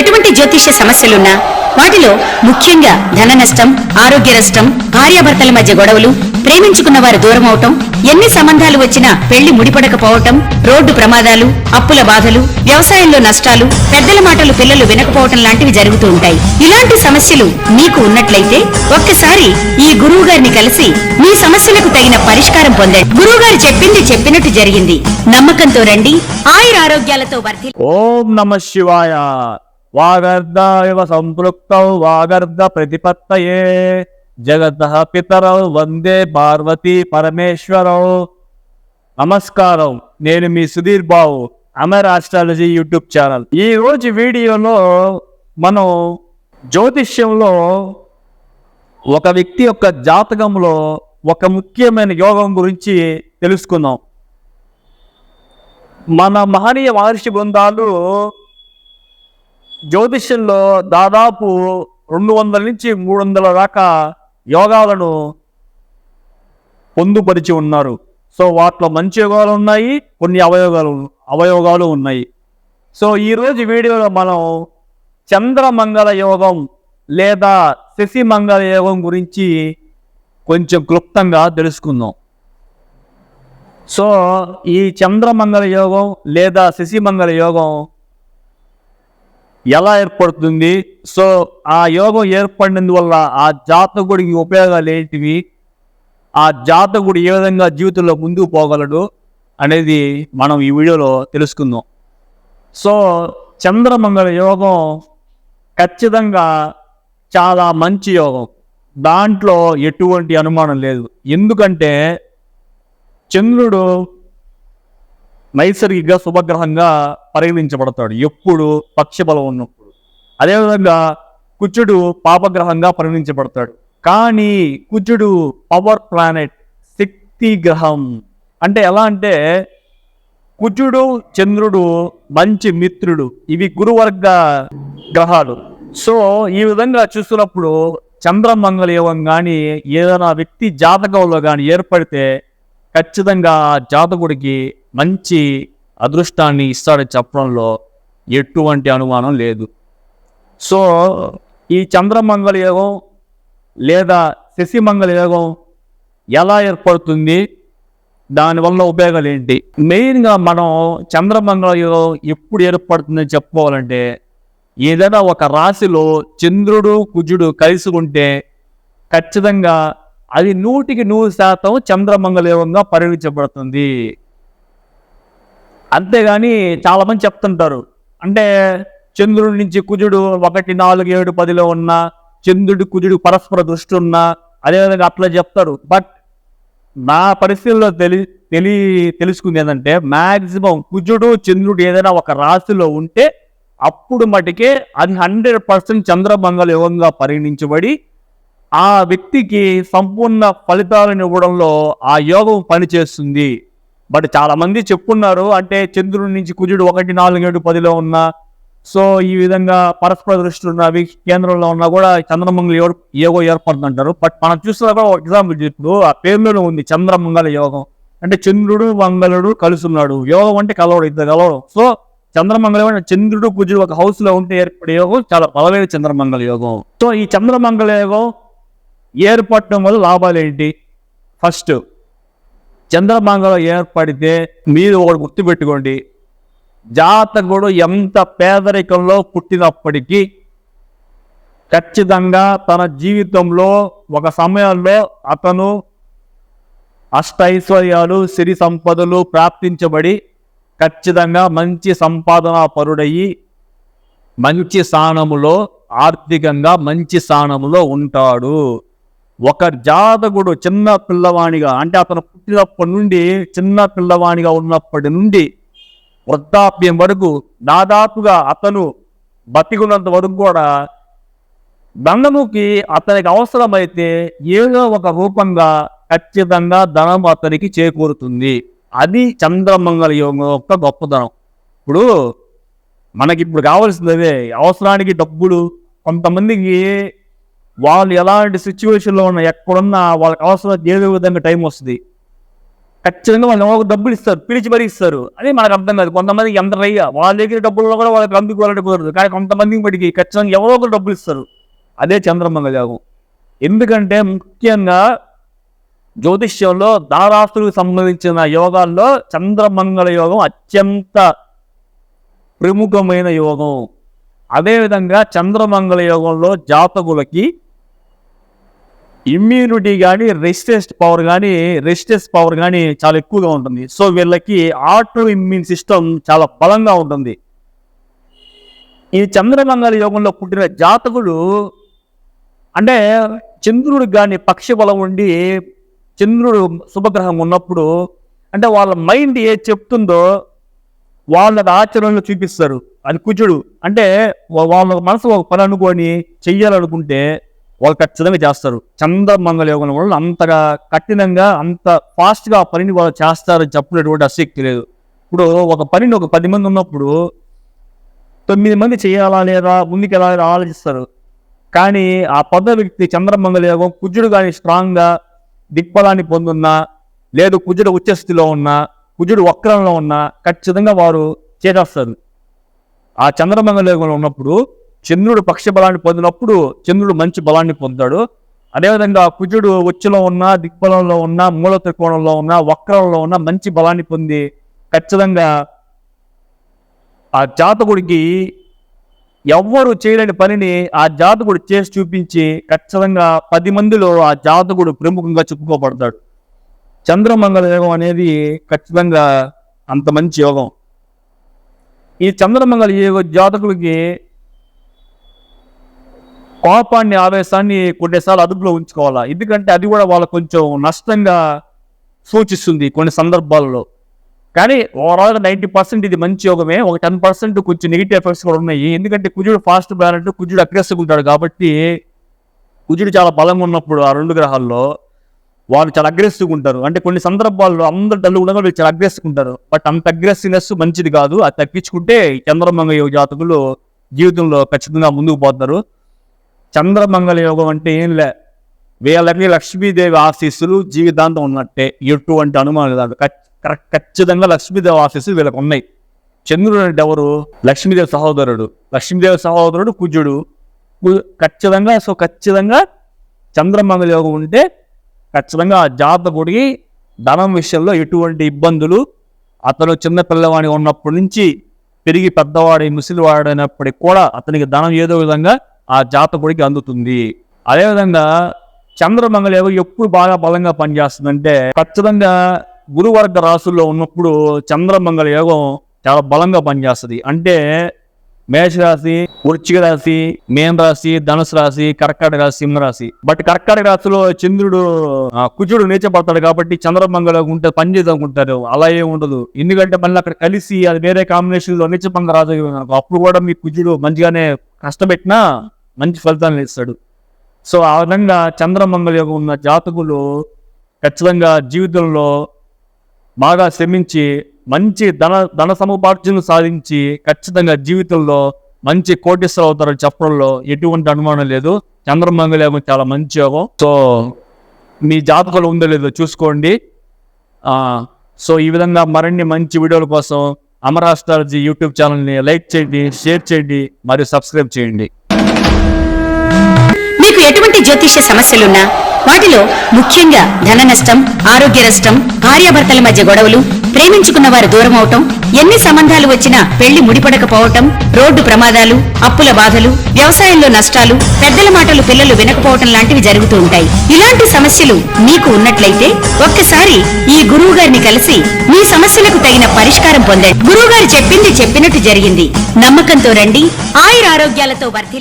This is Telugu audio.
ఎటువంటి జ్యోతిష్య సమస్యలున్నా వాటిలో ముఖ్యంగా ధన నష్టం ఆరోగ్య నష్టం భార్యాభర్తల మధ్య గొడవలు ప్రేమించుకున్న వారు దూరం అవటం ఎన్ని సంబంధాలు వచ్చినా పెళ్ళి ముడిపడకపోవటం రోడ్డు ప్రమాదాలు అప్పుల బాధలు వ్యవసాయంలో నష్టాలు పెద్దల మాటలు పిల్లలు వినకపోవటం లాంటివి జరుగుతూ ఉంటాయి. ఇలాంటి సమస్యలు మీకు ఉన్నట్లయితే ఒక్కసారి ఈ గురువు గారిని కలిసి మీ సమస్యలకు తగిన పరిష్కారం పొందండి. గురువు గారు చెప్పింది చెప్పినట్టు జరిగింది. నమ్మకంతో రండి. ఆయుర ఆరోగ్యాలతో వర్ధి ఓం నమ శివాయ. వాగర్ధ ఇవ సంపృక్తౌ వాగర్ధ ప్రతిపత్తయే జగత పితరౌ వందే పార్వతీ పరమేశ్వరౌ నమస్కారం నేను మీ Sudheer Babu Amar astrology YouTube channel. ఈ రోజు వీడియోలో మనం జ్యోతిష్యంలో ఒక వ్యక్తి యొక్క జాతకంలో ఒక ముఖ్యమైన యోగం గురించి తెలుసుకుందాం. మన మహనీయ మహర్షి బృందాలు జ్యోతిష్యంలో దాదాపు రెండు వందల నుంచి మూడు వందల దాకా యోగాలను పొందుపరిచి ఉన్నారు. సో వాటిలో మంచి యోగాలు ఉన్నాయి కొన్ని అవయోగాలు అవయోగాలు ఉన్నాయి. సో ఈరోజు వీడియోలో మనం చంద్రమంగళ యోగం లేదా శశిమంగళ యోగం గురించి కొంచెం క్లుప్తంగా తెలుసుకుందాం. సో ఈ చంద్రమంగళ యోగం లేదా శశిమంగళ యోగం ఎలా ఏర్పడుతుంది? సో ఆ యోగం ఏర్పడినందువల్ల ఆ జాతకుడికి ఉపయోగాలు ఏంటివి? ఆ జాతకుడు ఏ విధంగా జీవితంలో ముందుకు పోగలడు అనేది మనం ఈ వీడియోలో తెలుసుకుందాం. సో చంద్రమంగళ యోగం ఖచ్చితంగా చాలా మంచి యోగం. దాంట్లో ఎటువంటి అనుమానం లేదు. ఎందుకంటే చంద్రుడు నైసర్గిక శుభగ్రహంగా పరిగణించబడతాడు. ఎప్పుడు పక్షబలం ఉన్నప్పుడు. అదేవిధంగా కుజుడు పాపగ్రహంగా పరిగణించబడతాడు. కానీ కుజుడు పవర్ ప్లానెట్ శక్తి గ్రహం. అంటే ఎలా అంటే కుజుడు చంద్రుడు మంచి మిత్రుడు. ఇవి గురువర్గ గ్రహాలు. సో ఈ విధంగా చూస్తున్నప్పుడు చంద్రమంగళయోగం కానీ ఏదైనా వ్యక్తి జాతకంలో కానీ ఏర్పడితే ఖచ్చితంగా ఆ జాతకుడికి మంచి అదృష్టాన్ని ఇస్తాడని చెప్పడంలో ఎటువంటి అనుమానం లేదు. సో ఈ చంద్రమంగళ యోగం లేదా శశిమంగళ యోగం ఎలా ఏర్పడుతుంది? దానివల్ల ఉపయోగాలు ఏంటి? మెయిన్గా మనం చంద్రమంగళ యోగం ఎప్పుడు ఏర్పడుతుందని చెప్పుకోవాలంటే ఏదైనా ఒక రాశిలో చంద్రుడు కుజుడు కలిసి ఉంటే ఖచ్చితంగా అది నూటికి నూరు శాతం చంద్రమంగళ పరిగణించబడుతుంది. అంతేగాని చాలామంది చెప్తుంటారు. అంటే చంద్రుడి నుంచి కుజుడు ఒకటి నాలుగు ఏడు పదిలో ఉన్న చంద్రుడి కుజుడు పరస్పర దృష్టి ఉన్న అదేవిధంగా అట్లా చెప్తారు. బట్ నా పరిస్థితుల్లో తెలి తెలి తెలుసుకుంది ఏంటంటే మ్యాక్సిమం కుజుడు చంద్రుడు ఏదైనా ఒక రాశిలో ఉంటే అప్పుడు మటుకే అది హండ్రెడ్ పర్సెంట్ చంద్రమంగళ యోగంగా పరిగణించబడి ఆ వ్యక్తికి సంపూర్ణ ఫలితాలను ఇవ్వడంలో ఆ యోగం పనిచేస్తుంది. బట్ చాలామంది చెప్పున్నారు అంటే చంద్రుడి నుంచి కుజుడు ఒకటి నాలుగు ఏడు పదిలో ఉన్న సో ఈ విధంగా పరస్పర దృష్టిలో ఉన్నవి కేంద్రంలో ఉన్నా కూడా చంద్రమంగళ యోగ యోగం ఏర్పడుతుంటారు బట్ మనం చూస్తున్నా కూడా ఎగ్జాంపుల్ ఇప్పుడు ఆ పేరులోనే ఉంది చంద్రమంగళ యోగం. అంటే చంద్రుడు మంగళుడు కలుసున్నాడు. యోగం అంటే కలవడు ఇద్దరు కలవడం. సో చంద్రమంగళం అంటే చంద్రుడు కుజుడు ఒక హౌస్లో ఉంటే ఏర్పడే యోగం చాలా బలమైన చంద్రమంగళ యోగం. సో ఈ చంద్రమంగళ యోగం ఏర్పడటం వల్ల లాభాలు ఏంటి? ఫస్ట్ చంద్రమంగళం ఏర్పడితే మీరు ఒకటి గుర్తుపెట్టుకోండి. జాతకుడు ఎంత పేదరికంలో పుట్టినప్పటికీ ఖచ్చితంగా తన జీవితంలో ఒక సమయంలో అతను అష్టైశ్వర్యాలు సిరి సంపదలు ప్రాప్తించబడి ఖచ్చితంగా మంచి సంపాదనా పరుడయి మంచి స్థానములో ఆర్థికంగా మంచి స్థానములో ఉంటాడు. ఒక జాతకుడు చిన్న పిల్లవాణిగా అంటే అతను పుట్టినప్పటి నుండి చిన్న పిల్లవాణిగా ఉన్నప్పటి నుండి వృద్ధాప్యం వరకు దాదాపుగా అతను బతికున్నంత వరకు కూడా దండముకి అతనికి అవసరమైతే ఏదో ఒక రూపంగా ఖచ్చితంగా ధనం అతనికి చేకూరుతుంది. అది చంద్రమంగళ యోగం యొక్క గొప్పదనం. ఇప్పుడు మనకి ఇప్పుడు కావాల్సింది అదే అవసరానికి డబ్బులు కొంతమందికి వాళ్ళు ఎలాంటి సిచ్యువేషన్లో ఉన్న ఎక్కడున్నా వాళ్ళకి అవసరం ఏదో విధంగా టైం వస్తుంది. ఖచ్చితంగా వాళ్ళు ఒక డబ్బులు ఇస్తారు పిలిచి మరీ ఇస్తారు. అదే మనకు అర్థం కాదు. కొంతమంది ఎంత రయ్యా వాళ్ళ దగ్గర డబ్బుల్లో కూడా వాళ్ళకి అందుకోవాలంటే కుదరదు. కానీ కొంతమందికి బడికి ఖచ్చితంగా ఎవరో ఒకరు డబ్బులు ఇస్తారు. అదే చంద్రమంగళ యోగం ఎందుకంటే ముఖ్యంగా జ్యోతిష్యంలో దారాస్తులకు సంబంధించిన యోగాల్లో చంద్రమంగళ యోగం అత్యంత ప్రముఖమైన యోగం. అదేవిధంగా చంద్రమంగళ యోగంలో జాతకులకి ఇమ్యూనిటీ కానీ రెసిస్టెస్ట్ పవర్ కానీ రెసిస్టెస్ పవర్ కానీ చాలా ఎక్కువగా ఉంటుంది. సో వీళ్ళకి ఆటో ఇమ్యూన్ సిస్టమ్ చాలా బలంగా ఉంటుంది. ఈ చంద్రగంగాల యోగంలో పుట్టిన జాతకుడు అంటే చంద్రుడు కానీ పక్షి బలం ఉండి చంద్రుడు శుభగ్రహం ఉన్నప్పుడు అంటే వాళ్ళ మైండ్ ఏ చెప్తుందో వాళ్ళ ఆచరణలో చూపిస్తారు. అది కుజుడు. అంటే వాళ్ళ మనసు ఒక పని అనుకొని చెయ్యాలనుకుంటే వాళ్ళు ఖచ్చితంగా చేస్తారు. చంద్రమంగళ యోగం వల్ల అంతగా కఠినంగా అంత ఫాస్ట్గా ఆ పనిని వాళ్ళు చేస్తారని చెప్పినటువంటి ఆసక్తి లేదు. ఇప్పుడు ఒక పనిని ఒక పది మంది ఉన్నప్పుడు తొమ్మిది మంది చేయాలా లేదా ముందుకు ఎలా ఆలోచిస్తారు. కానీ ఆ పద వ్యక్తి చంద్రమంగళ యోగం కుజుడు కానీ స్ట్రాంగ్గా దిగ్బలాన్ని పొందున్నా లేదు కుజుడు ఉచ్చస్థితిలో ఉన్నా కుజుడు వక్రంలో ఉన్నా ఖచ్చితంగా వారు చేసేస్తారు. ఆ చంద్రమంగళ యోగంలో ఉన్నప్పుడు చంద్రుడు పక్ష బలాన్ని పొందినప్పుడు చంద్రుడు మంచి బలాన్ని పొందాడు అదేవిధంగా కుజుడు ఉచ్చులో ఉన్న దిక్బలంలో ఉన్న మూల త్రికోణంలో ఉన్న వక్రంలో ఉన్న మంచి బలాన్ని పొంది ఖచ్చితంగా ఆ జాతకుడికి ఎవ్వరు చేయలేని పనిని ఆ జాతకుడు చేసి చూపించి ఖచ్చితంగా పది మందిలో ఆ జాతకుడు ప్రముఖంగా చెప్పుకోబడతాడు. చంద్రమంగళ యోగం అనేది ఖచ్చితంగా అంత మంచి యోగం. ఈ చంద్రమంగళ యోగ జాతకుడికి కోపాన్ని ఆవేశాన్ని కొన్నిసార్లు అదుపులో ఉంచుకోవాలా? ఎందుకంటే అది కూడా వాళ్ళ కొంచెం నష్టంగా సూచిస్తుంది కొన్ని సందర్భాల్లో. కానీ ఓవరాల్ నైంటీ పర్సెంట్ ఇది మంచి యోగమే. ఒక టెన్ పర్సెంట్ కొంచెం నెగిటివ్ ఎఫెక్ట్స్ కూడా ఉన్నాయి. ఎందుకంటే కుజుడు ఫాస్ట్ బ్యాలెంట్ కుజుడు అగ్రెసివ్ ఉంటాడు కాబట్టి కుజుడు చాలా బలంగా ఉన్నప్పుడు ఆ రెండు గ్రహాల్లో వాళ్ళు చాలా అగ్రెసివ్గా ఉంటారు. అంటే కొన్ని సందర్భాల్లో అందరు డల్లు ఉండగా వీళ్ళు చాలా అగ్రెసివ్ ఉంటారు. బట్ అంత అగ్రెసివ్నెస్ మంచిది కాదు. అది తగ్గించుకుంటే చంద్రమంగ యోగ జాతకులు జీవితంలో ఖచ్చితంగా ముందుకు పోతారు. చంద్రమంగళ యోగం అంటే ఏం లే. వీళ్ళకి లక్ష్మీదేవి ఆశీస్సులు జీవితాంతం ఉన్నట్టే. ఎటువంటి అనుమానం కాదు. కరెక్ట్ ఖచ్చితంగా లక్ష్మీదేవి ఆశీస్సులు వీళ్ళకి ఉన్నాయి. చంద్రుడు అంటే ఎవరు? లక్ష్మీదేవి సహోదరుడు. లక్ష్మీదేవి సహోదరుడు కుజుడు. కు- ఖచ్చితంగా సో ఖచ్చితంగా చంద్రమంగళ యోగం ఉంటే ఖచ్చితంగా ఆ జాతకుడికి ధనం విషయంలో ఎటువంటి ఇబ్బందులు అతను చిన్న పిల్లవాడి ఉన్నప్పటి నుంచి పెరిగి పెద్దవాడి ముసలివాడైనప్పటికి కూడా అతనికి ధనం ఏదో విధంగా ఆ జాతకుడికి అందుతుంది. అదేవిధంగా చంద్రమంగళ యోగం ఎప్పుడు బాగా బలంగా పనిచేస్తుందంటే ఖచ్చితంగా గురువర్గ రాసుల్లో ఉన్నప్పుడు చంద్రమంగళ యోగం చాలా బలంగా పనిచేస్తుంది. అంటే మేషరాశి వృచ్చిక రాశి మేన రాశి ధనుసు రాశి కర్కాటక రాశి సింహ రాశి. బట్ కర్కాటక రాశిలో చంద్రుడు కుజుడు నీచపడతాడు కాబట్టి చంద్రమంగళ ఉంటే పని చేద్దాం అలా ఏం ఉండదు. ఎందుకంటే మళ్ళీ అక్కడ కలిసి అది వేరే కాంబినేషన్లో రాజు అప్పుడు కూడా మీ కుజుడు మంచిగానే కష్టపెట్టినా మంచి ఫలితాలను ఇస్తాడు. సో ఆ విధంగా చంద్రమంగళ యోగం ఉన్న జాతకులు ఖచ్చితంగా జీవితంలో బాగా శ్రమించి మంచి ధన ధన సముపార్జన సాధించి ఖచ్చితంగా జీవితంలో మంచి కోటీశ్వరు అవుతారని చెప్పడంలో ఎటువంటి అనుమానం లేదు. చంద్రమంగళ యోగం చాలా మంచి యోగం. సో మీ జాతకాలు ఉందో లేదో చూసుకోండి. సో ఈ విధంగా మరిన్ని మంచి వీడియోల కోసం అమరాస్ట్రాలజీ యూట్యూబ్ ఛానల్ని లైక్ చేయండి షేర్ చేయండి మరియు సబ్స్క్రైబ్ చేయండి. మీకు ఎటువంటి జ్యోతిష్య సమస్యలున్నా వాటిలో ముఖ్యంగా ధన నష్టం ఆరోగ్య నష్టం భార్యాభర్తల మధ్య గొడవలు ప్రేమించుకున్న వారు దూరం అవటం ఎన్ని సంబంధాలు వచ్చినా పెళ్ళి ముడిపడకపోవటం రోడ్డు ప్రమాదాలు అప్పుల బాధలు వ్యవసాయంలో నష్టాలు పెద్దల మాటలు పిల్లలు వినకపోవటం లాంటివి జరుగుతూ ఉంటాయి. ఇలాంటి సమస్యలు మీకు ఉన్నట్లయితే ఒక్కసారి ఈ గురువు గారిని కలిసి మీ సమస్యలకు తగిన పరిష్కారం పొందండి. గురువు గారు చెప్పింది చెప్పినట్టు జరిగింది. నమ్మకంతో రండి. ఆయుర ఆరోగ్యాలతో వర్ధి